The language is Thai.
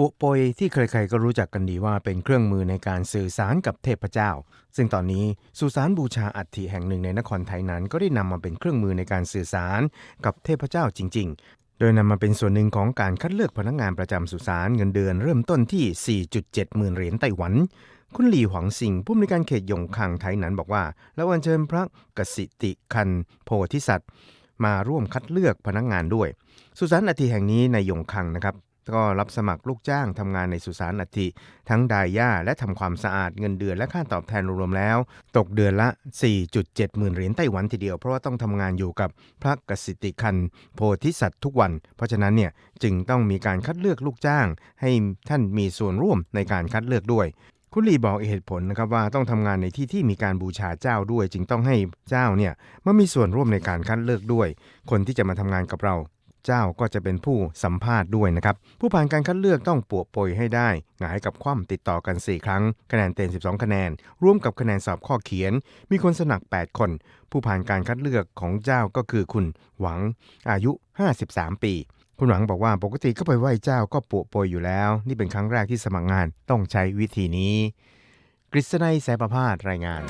ปุโปยที่ใครๆก็รู้จักกันดีว่าเป็นเครื่องมือในการสื่อสารกับเทพเจ้า ซึ่งตอนนี้สุสานบูชาอัฐิแห่งหนึ่งในนครไทยนั้น ก็ได้นำมาเป็นเครื่องมือในการสื่อสารกับเทพเจ้าจริง ๆ โดยนำมาเป็นส่วนหนึ่งของการคัดเลือกพนักงานประจำสุสานเงินเดือนเริ่มต้นที่ 4.7 หมื่นเหรียญไต้หวันคุณหลี่หวังสิงผู้อำนวยการเขตหยงคังไทยนั้นบอกว่า แล้วอัญเชิญพระกสิติคันโพธิสัตว์ มาร่วมคัดเลือกพนักงานด้วย สุสานอัฐิแห่งนี้ในหยงคังนะครับ ก็รับสมัครลูกจ้างทำงานในสุสานอัฐิทั้งดายาและทำความสะอาดเงินเดือนและค่าตอบแทนรวมแล้ว ตกเดือนละ 4.7 หมื่นเหรียญไต้หวันทีเดียว เพราะว่าต้องทำงานอยู่กับพระกสิติคันโพธิสัตว์ทุกวัน เพราะฉะนั้นเนี่ยจึงต้องมีการคัดเลือกลูกจ้าง ให้ท่านมีส่วนร่วมในการคัดเลือกด้วยคุณลีบอกเหตุผลนะครับว่าต้องทำงานในที่ที่มีการบูชาเจ้าด้วย จึงต้องให้เจ้าเนี่ยมามีส่วนร่วมในการคัดเลือกด้วย คนที่จะมาทำงานกับเรา เจ้าก็จะเป็นผู้สัมภาษณ์ด้วยนะครับ ผู้ผ่านการคัดเลือกต้องปวดโปยให้ได้หงายกับคว่ำติดต่อกัน 4 ครั้ง คะแนนเต็ม 12 คะแนน ร่วมกับคะแนนสอบข้อเขียน มีคนสนัคร8คน ผู้ผ่านการคัดเลือกของเจ้าก็คือคุณหวังอายุ 53 ปีคุณหวังบอกว่าปกติก็ไปไหว้เจ้าก็ปวดโปยอยู่แล้ว นี่เป็นครั้งแรกที่สมัครงานต้องใช้วิธีนี้ กฤษณัยแสประพาสรายงาน